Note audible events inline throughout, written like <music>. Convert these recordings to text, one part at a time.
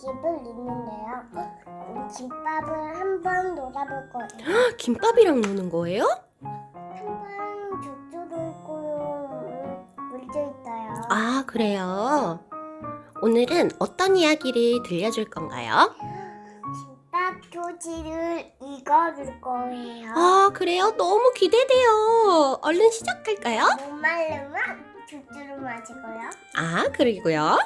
김밥을 있는데요. 김밥을 한번 놀아볼 거예요. 김밥이랑 노는 거예요? 한번 죽도 놀고요. 물도 있어요. 아, 그래요. 오늘은 어떤 이야기를 들려줄 건가요? 김밥 표지를 읽어줄 거예요. 아, 그래요? 너무 기대돼요. 얼른 시작할까요? 못 말르면 죽주를 맞이고요. 아, 그리고요.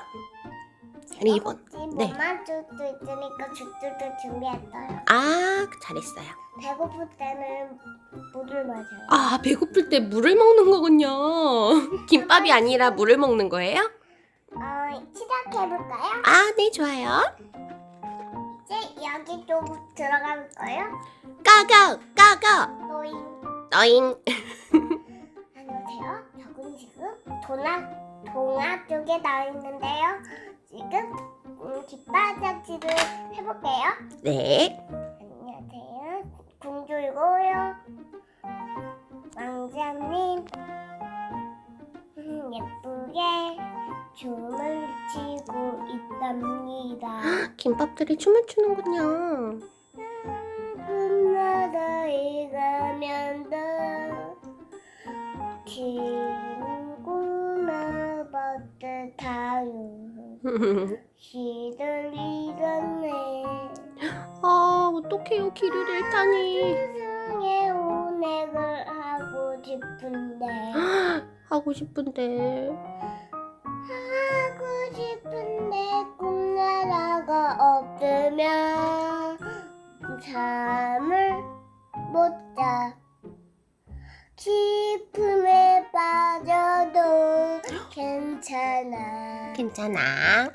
우리 이번, 네. 못 마실 수 있으니까 죽주도 준비했어요. 아, 잘했어요. 배고플 때는 물을 마셔요. 아, 배고플 때 물을 먹는 거군요. <laughs> 김밥이 아니라 물을 먹는 거예요? 어, 시작해볼까요? 아, 네, 좋아요. 이제 여기 좀 들어갈 거예요. 까가, 까가, 노인. 너잉. 안녕하세요. 저는 지금 동아, 동아 쪽에 나와 있는데요. 지금 음, 깃바닥질을 해볼게요. 네. 안녕하세요. 공주이고요. 왕자님 음, 예쁘게 춤을 추고 있답니다. <gasps> 김밥들이 춤을 추는군요. 음, 꿈나라에 가면 더 친구나 버듯하요 시들리겠네 <gasps> 아, 어떡해요. 길을 잃다니. 세상에 운행을 하고 싶은데 <gasps> 하고 싶은데. 하고 싶은데 꿈나라가 없으면 잠을 못 자 깊음에 빠져도 <gasps> 괜찮아 괜찮아.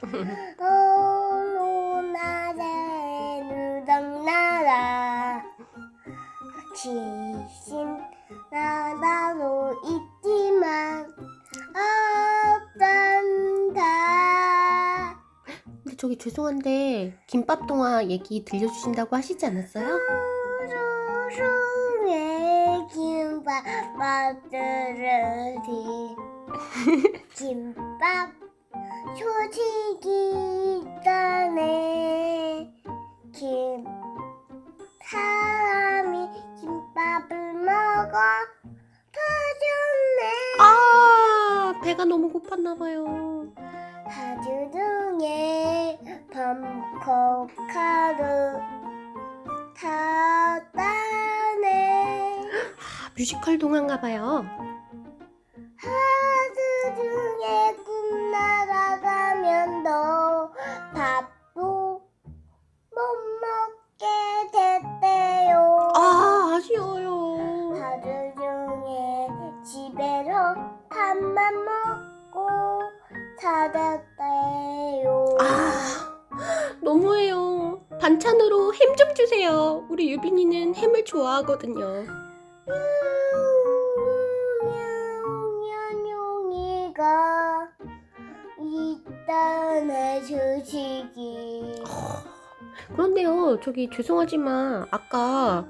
나라에 누덕나라 귀신 나라도 있지만 없단다 근데 저기 죄송한데 김밥 동화 얘기 들려주신다고 하시지 않았어요? 소소의 김밥 맛들으리 <laughs> 김밥 소식이 있다네 김 사람이 김밥을 먹어 터졌네 아, 배가 너무 고팠나 봐요. 하루 중에 밤코카루 탔다네 아, 뮤지컬 동화인가 봐요. 살았대요 아, 너무해요. 반찬으로 햄 좀 주세요. 우리 유빈이는 햄을 좋아하거든요. 년용이가 있다네 소식이 그런데요, 저기 죄송하지만 아까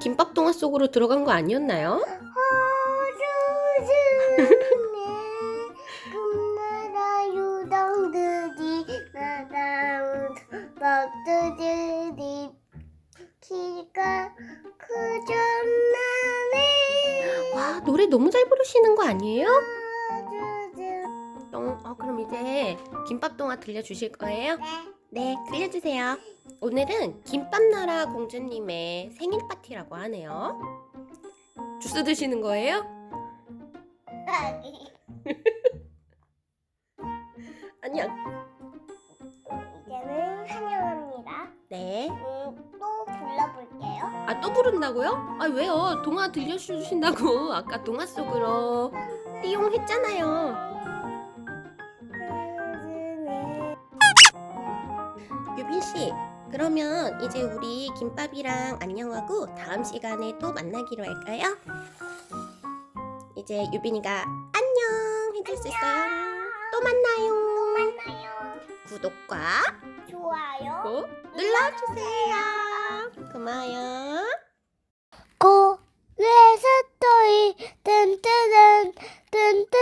김밥 동화 속으로 들어간 거 아니었나요? 호주중 크졌나네 와, 노래 너무 잘 부르시는 거 아니에요? 호주중 어, 어, 그럼 이제 김밥 동화 들려주실 거예요? 네 네, 들려주세요. 오늘은 김밥나라 공주님의 생일 파티라고 하네요. 주스 드시는 거예요? <laughs> 아, 또 부른다고요? 아, 왜요? 동화 들려주신다고. <laughs> 아까 동화 속으로 띠용 했잖아요. 유빈 씨, 그러면 이제 우리 김밥이랑 안녕하고 다음 시간에 또 만나기로 할까요? 이제 유빈이가 안녕 해줄 수 있어요? 또 만나요. 만나요 구독과 좋아요 꼭 눌러주세요. 고마워요. 고래서 또이 뜬뜨는 뜬뜨